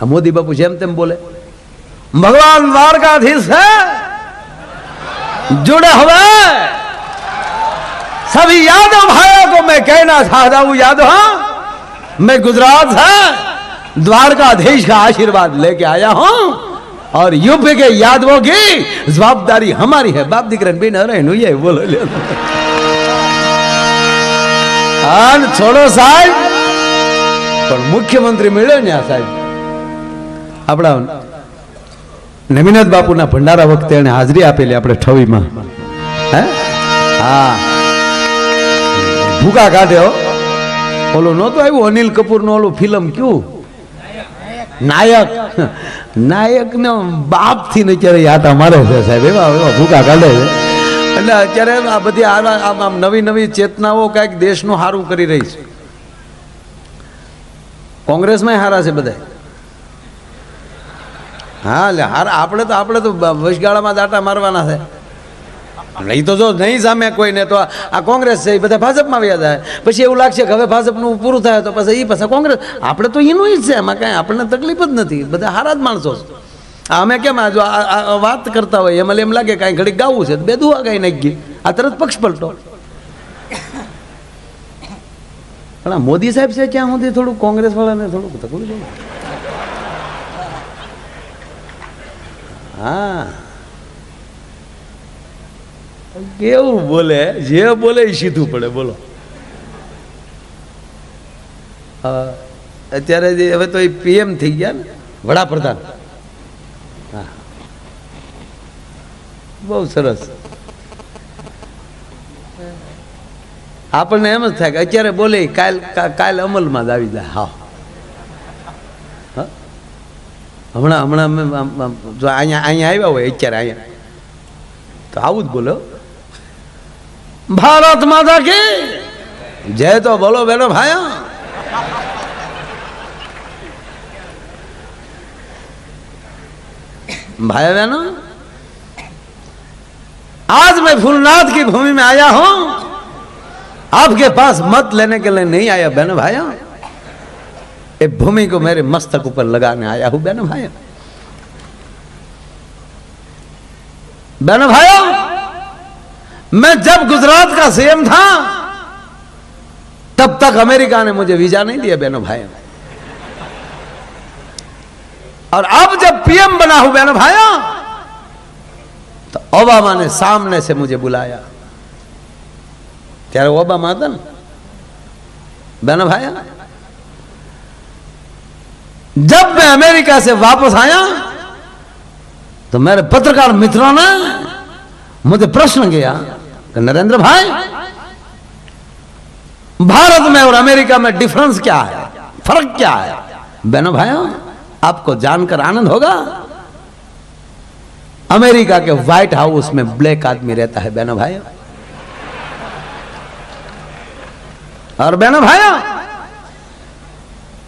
આ મોદી બાપુ જેમ તેમ બોલે ભગવાન દ્વારકાધીશ है जुड़े हुए सभी यादव भाइयों को मैं कहना चाहता हूं यादव हाँ मैं गुजरात से द्वारकाधीश का आशीर्वाद लेके आया हूं और यूपी के यादवों की जवाबदारी हमारी है बाप દીકરા બેન અરે નું એ બોલો લ્યો આન છોડો સાહેબ પણ મુખ્યમંત્રી મળ્યો ને આ સાહેબ આપણા નમીનાથ બાપુના ભંડારા વખતે એને હાજરી આપેલી આપણે ઠવીમાં. હે? હા. ભૂકા કાઢ્યો ઓલું નહોતું આવ્યું? અનિલ કપૂરનું ઓલું ફિલ્મ કયું? નાયક. નાયક ને બાપથી ને અત્યારે યાતા મારે છે સાહેબ. એવા એવા ભૂકા કાઢે છે. એટલે અત્યારે આ બધી આમ નવી નવી ચેતનાઓ કાંઈક દેશનું સારું કરી રહી છે. કોંગ્રેસમાં સારા છે બધા હા એટલે હાર, આપણે તો આપણે તો વશગાળામાં દાંટા મારવાના છે. નહીં તો જો નહીં સામે કોઈને તો આ કોંગ્રેસ છે એ બધા ભાજપમાં વ્યા જાય પછી એવું લાગશે કે હવે ભાજપનું પૂરું થાય તો પછી એ પાછા કોંગ્રેસ આપણે તો એનું જ છે, એમાં કાંઈ આપણને તકલીફ જ નથી. બધા હારા જ માણસો અમે કેમ આ જો વાત કરતા હોય એમાં એમ લાગે કાંઈ ઘડી ગાવું છે, બે દુઆ ગાઈ નાખી આ તરત પક્ષ પલટો. પણ મોદી સાહેબ છે ત્યાં સુધી થોડું કોંગ્રેસ વાળાને થોડુંક તકલીફ હા. કેવું બોલે? જે બોલે એ સીધું પડે બોલો. અત્યારે જે હવે તો એ પીએમ થઈ ગયા ને વડાપ્રધાન. હા. બહુ સરસ. આપણને એમ જ થાય કે અત્યારે બોલે કાલ કાલ અમલમાં જ આવી જાય. હા? હમણાં હમણાં અમે આમ- આમ જો અહીંયા અહીંયા આવ્યા હોય અત્યારે અહીંયા તો આવું જ બોલો ભારત માતા કી જય તો બોલો બેનો ભાઈ भाई बहनों आज मैं फूलनाथ की भूमि में आया हूं आपके पास मत लेने के लिए नहीं आया बहनों भाइयों ये भूमि को मेरे मस्तक ऊपर लगाने आया हूं बहनों भाइयों बहनों भाइयों मैं जब गुजरात का सीएम था तब तक अमेरिका ने मुझे वीजा नहीं दिया बहनों भाइयों और अब जब पीएम बना हूं बहनों भाइयों तो ओबामा ने सामने से मुझे बुलाया ત્યારે ઓબામા હતા ને बहनों भाइयों जब मैं अमेरिका से वापस आया तो मेरे पत्रकार मित्रों ने मुझे प्रश्न किया कि नरेंद्र भाई, भारत में और अमेरिका में डिफरेंस क्या है? फ़र्क क्या है? बहनों भाइयों, आपको जानकर आनंद होगा। अमेरिका के व्हाइट हाउस में ब्लैक आदमी रहता है, बहनों भाइयों। और बहनों भाइयों,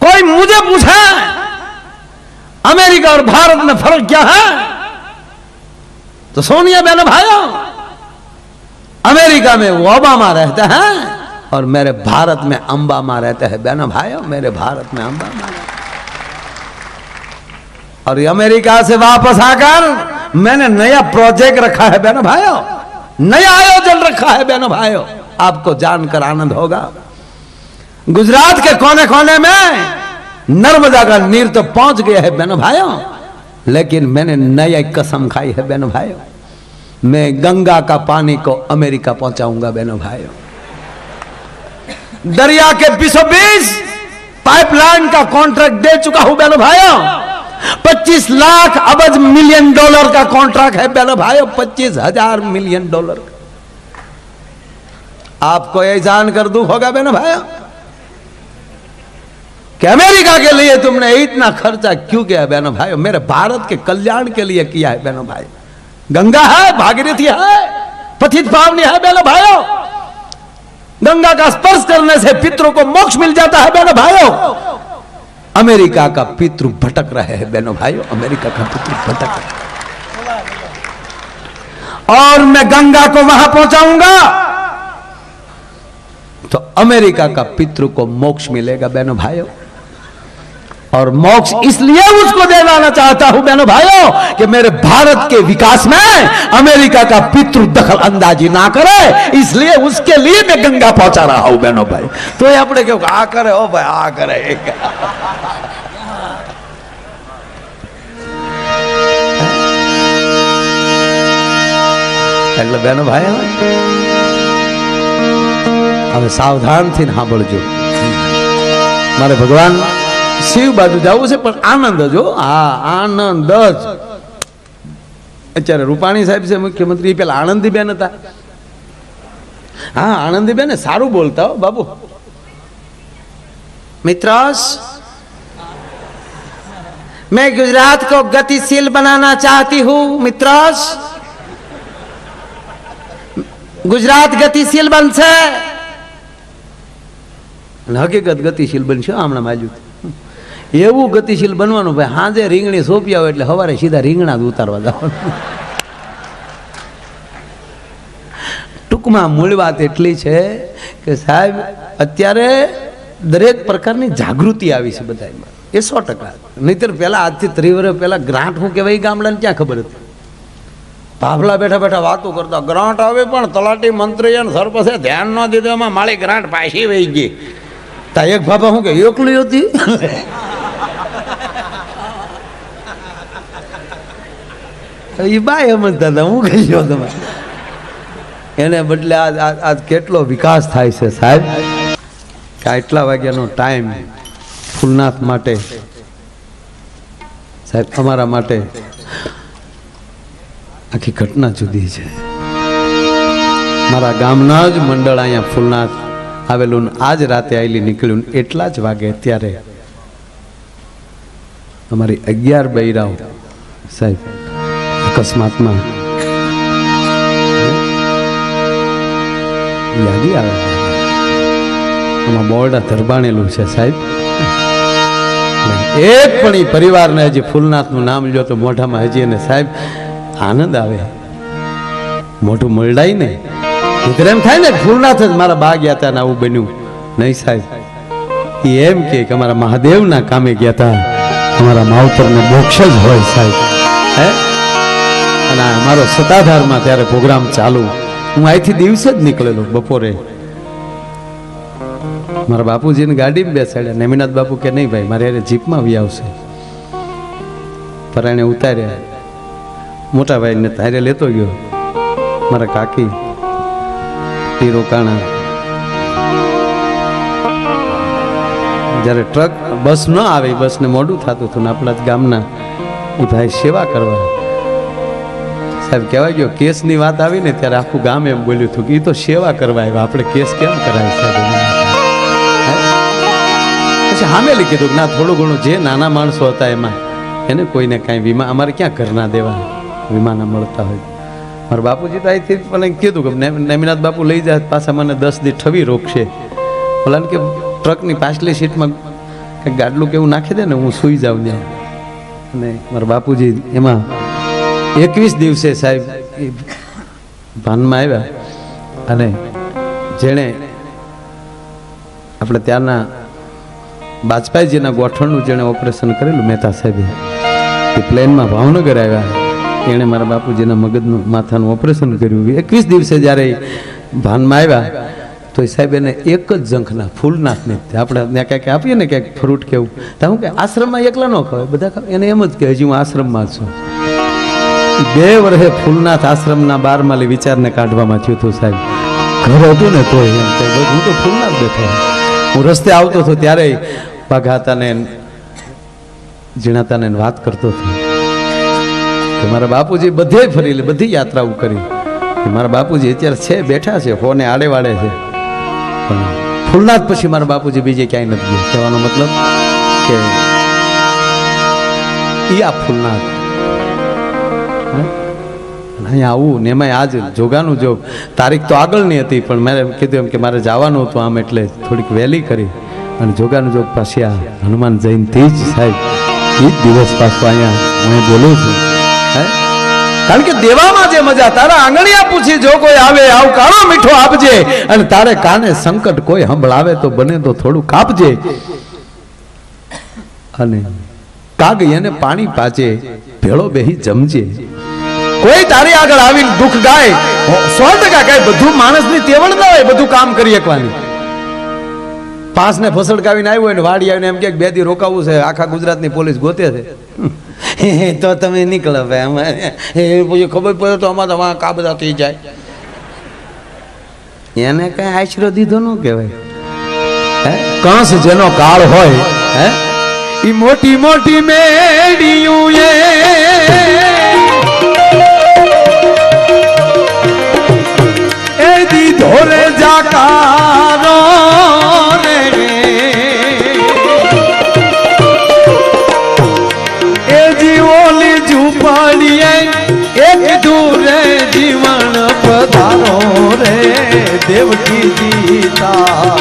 कोई मुझे पूछे अमेरिका और भारत में फ़र्क क्या है? तो सोनिया बहनों भाइयों, अमेरिका में वो ओबामा रहते हैं और मेरे भारत में अंबामा रहते हैं। बहनों भाइयों, मेरे भारत में अंबामा और अमेरिका से वापस आकर मैंने नया प्रोजेक्ट रखा है बहनों भाइयों, नया आयोजन रखा है बहनों भाइयों। आपको जानकर आनंद होगा। गुजरात के कोने कोने में नर्मदा का नीर तो पहुँच गया है बहनों भाइयों। लेकिन मैंने नया कसम खाई है बहनों भाइयों। मैं गंगा का पानी को अमेरिका पहुंचाऊँगा बहनों भाइयों। दरिया के बीसों बीस पाइपलाइन का कॉन्ट्रैक्ट दे चुका हूँ बहनों भाइयों। 25 लाख अबज मिलियन डॉलर का कॉन्ट्रैक्ट है बहनों भाइयों, पच्चीस हज़ार मिलियन डॉलर। आपको ये जानकर दुख होगा बहनों भाइयों। कि अमेरिका के लिए तुमने इतना खर्चा क्यों किया बहनों भाइयों? मेरे भारत के कल्याण के लिए किया है बहनों भाई। गंगा है, भागीरथी है, पथित पावनी है बहनों भाइयों। गंगा का स्पर्श करने से पितरों को मोक्ष मिल जाता है बहनों भाइयों। अमेरिका का पितृ भटक रहे हैं बहनों भाइयों, अमेरिका का पितृ भटक रहे हैं। और मैं गंगा को वहाँ पहुंचाऊँगा तो अमेरिका का पितृ को मोक्ष मिलेगा बहनों भाइयों। और मोक्ष इसलिए उसको दिलाना चाहता हूं बहनों भाइयों कि मेरे भारत के विकास में अमेरिका का पितृ दखल अंदाजी ना करे इसलिए उसके लिए मैं गंगा पहुंचा रहा हूं बहनों भाई तो ये अपने क्यों आ करे ओ भाई आ करे એટલે બહેનો ભાઈ હવે સાવધાનથી સાંભળજો મારે ભગવાન શિવ બાજુ જવું છે, પણ આનંદ જ હો. હા, આનંદ જ. અત્યારે રૂપાણી સાહેબ છે, મુખ્યમંત્રી પેલા આનંદીબેન હતા. હા આનંદીબેન સારું બોલતા હો, બાબુ. મિત્રસ मैं गुजरात को गतिशील बनाना चाहती हूं मित्रस ગુજરાત ગતિશીલ બનશે. હકીકત ગતિશીલ બનશે હમણાં માજુ એવું ગતિશીલ બનવાનું ભાઈ, હાજે રીંગણી સોંપી આવે એટલે સવારે સીધા રીંગણા જ ઉતારવા જવાનું. ટૂંકમાં મૂળ વાત એટલી છે કે સાહેબ, અત્યારે દરેક પ્રકારની જાગૃતિ આવી છે બધામાં. એ સો ટકા. નહીતર પહેલાં આજથી વર્ષ પહેલા ગ્રાન્ટ શું કહેવાય ગામડાને ક્યાં ખબર હતી? ભાભલા બેઠા બેઠા વાતો કરતા ગ્રાન્ટ આવે પણ તલાટી મંત્રી અને સરપંચે ધ્યાન ન દીધું, એમાં માળી ગ્રાન્ટ પાછી વહી ગઈ. તા એક ભાભા શું કે એકલી હતી? એ બાય સમજતા હતા, હું કહી ગયો તમે એને બદલે આ આજ કેટલો વિકાસ થાય છે સાહેબ? કે આટલા વાગ્યાનો ટાઈમ ફૂલનાથ માટે, સાહેબ તમારા માટે આખી ઘટના જુદી છે. મારા ગામના જ મંડળ અહીંયા ફૂલનાથ આવેલું આજ રાતે આવેલી નીકળ્યું એટલા જ વાગે અત્યારે અમારી અગિયાર બૈરાઓ, સાહેબ અકસ્માતમાં. યાદી આવે. આમાં બોર્ડ ધરબાણેલું છે સાહેબ. એક પણ એ પરિવારને હજી ફૂલનાથનું નામ લ્યો તો મોઢામાં હજી એને સાહેબ આનંદ આવે. મોઢું મળડાય ને. નહીંતર એમ થાય ને, ફૂલનાથ જ મારા બા ગયા હતા ને આવું બન્યું. નહીં સાહેબ. એ એમ કે અમારા મહાદેવના કામે ગયા હતા અમારા માવતરનો મોક્ષ જ હોય સાહેબ. હે? અને અમારો સત્તાધારમાં ત્યારે પ્રોગ્રામ ચાલુ. હું અહીંથી દિવસે જ નીકળેલો બપોરે. મારા બાપુજીને ગાડીમાં બેસાડ્યા નેમિનાથ બાપુ કે, નહીં ભાઈ, મારે જીપમાં આવી આવશે. પરાણે ઉતાર્યા. મોટા ભાઈને તારે લેતો ગયો. મારા કાકી એ રોકાણા જ્યારે ટ્રક, બસ ન આવે બસને મોડું થતું હતું ને આપણા જ ગામના, એ ભાઈ સેવા કરવા. સાહેબ, કહેવાય ગયો, કેસની વાત આવી ને ત્યારે આખું ગામ એમ બોલ્યું હતું કે એ તો સેવા કરવા આવ્યા. આપણે કેસ કેમ કરાય સાહેબ? પછી હામેલી કીધું કે ના, થોડું ઘણું જે નાના માણસો હતા એમાં, એને કોઈને કાંઈ વીમા, અમારે ક્યાં ઘરના દેવા વીમાના મળતા હોય. મારા બાપુજી તો અહીંથી મને કીધું કે ને- નેમિનાથ બાપુ લઈ જાય, પાછા મને દસ દી ઠવી રોકશે. ભલાને કે ટ્રકની પાછલી સીટમાં કંઈક ગાડલું કેવું નાખી દે ને હું સૂઈ જાઉં ત્યાં. અને મારા બાપુજી એમાં એકવીસ દિવસે સાહેબ ભાનમાં આવ્યા અને જેણે આપણે ત્યાંના બાજપાઈજીના ગોઠણનું જેણે ઓપરેશન કરેલું, મહેતા સાહેબે, એ પ્લેનમાં ભાવનગર આવ્યા. એણે મારા બાપુજીના મગજનું, માથાનું ઓપરેશન કર્યું. એકવીસ દિવસે જ્યારે ભાનમાં આવ્યા, તો એ સાહેબ એને એક જ ઝંખના ફૂલનાથને આપણે ત્યાં ક્યાંક આપીએ ને ક્યાંક ફ્રૂટ કેવું તો હું કે આશ્રમમાં એકલા ન ખવાય, બધા એને એમ જ કે, હજી હું આશ્રમમાં છું. બે વર્ષે ફૂલનાથ આશ્રમના બારમાલી વિચારને કાઢવામાં થયું હતું સાહેબ. ઘર હતું ને તો એમ હું તો ફૂલનાથ બેઠો હું રસ્તે આવતો હતો ત્યારે પગાતાને જીણાતાને વાત કરતો હતો. કે મારા બાપુજી બધે ફરી લે, બધી યાત્રાઓ કરી. મારા બાપુજી અત્યારે છે, બેઠા છે ફોને આડે વાડે છે. પણ ફૂલનાથ પછી મારા બાપુજી બીજે ક્યાંય નથી કહેવાનો મતલબ કે ઈ આ ફૂલનાથ? અહીંયા આવું ને એમાંય આજ જોગાનું જોગ તારીખ તો આગળની હતી, પણ મેં કીધું એમ કે મારે જવાનું હતું આમ એટલે થોડીક વહેલી કરી. અને જોગાનું જોગ પાછી આ હનુમાન જયંતિ જ સાહેબ. એ જ દિવસ પાછો અહીંયા હું બોલું છું. હે? કારણ કે દેવામાં જે મજા, તારા આંગણિયા પૂછી જો કોઈ આવે, આવ કાળો મીઠો આપજે. અને તારે કાને સંકટ કોઈ હંભળાવે તો બને તો થોડું કાપજે. અને કાગ એને પાણી પાચે ભેળો બેહી જમજે. કોઈ તારી આગળ આવીને દુઃખ ગાય સો ટકા ગાય બધું માણસની તેવડ ના હોય બધું કામ કરી એકવાની. પાસ ને ફસડકાવીને આવ્યો હોય ને વાડી આવીને એમ કે બે દી રોકાવું છે આખા ગુજરાતની પોલીસ ગોતે છે. તો તમે નીકળો ભાઈ અમારે. પછી ખબર પડે તો અમારે તમારા કા બધા થઈ જાય. એને કઈ આશરો દીધો ન કહેવાય. હે? કંસ જેનો કાળ હોય હે? ઈ મોટી મોટી મેડિયું એ રે જાકારો રે એ જીવોની ઝૂંપડીએ એક દૂરે જીવન પધારો રે દેવકી દીતા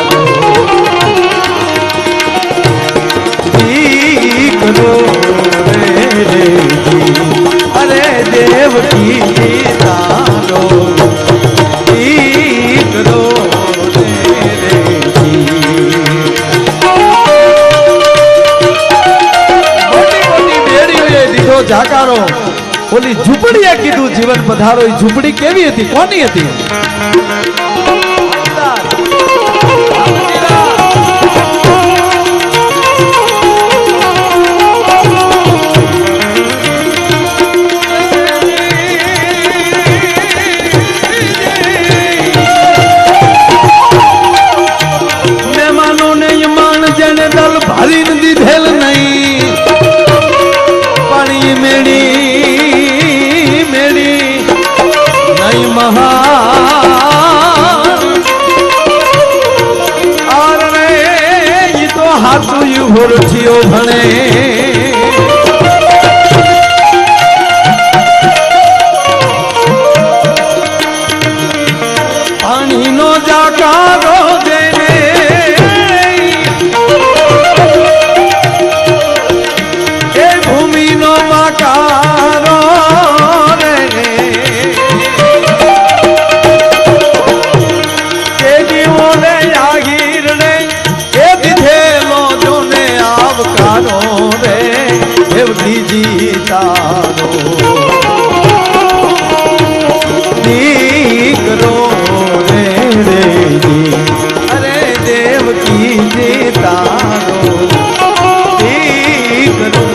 દીકરો રે રે. અરે દેવકી સીતારો જાકારો. ઓલી ઝૂંપડીએ કીધું, જીવન પધારો. એ ઝૂંપડી કેવી હતી? કોની હતી? મહેમાનોને યમાન જેને દલ ભારીને દીધેલ ભણે. પાણીનો જાકારો દેવકીજી દીકરો રે રે જી. અરે દેવકી જે તારો દીકરો.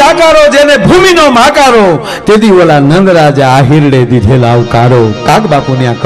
જાકારો જેને ભૂમિનો માકારો, તેથી ઓલા નંદરાજા આહિરડે દીધેલા આવકારો. કાગ બાપુની આ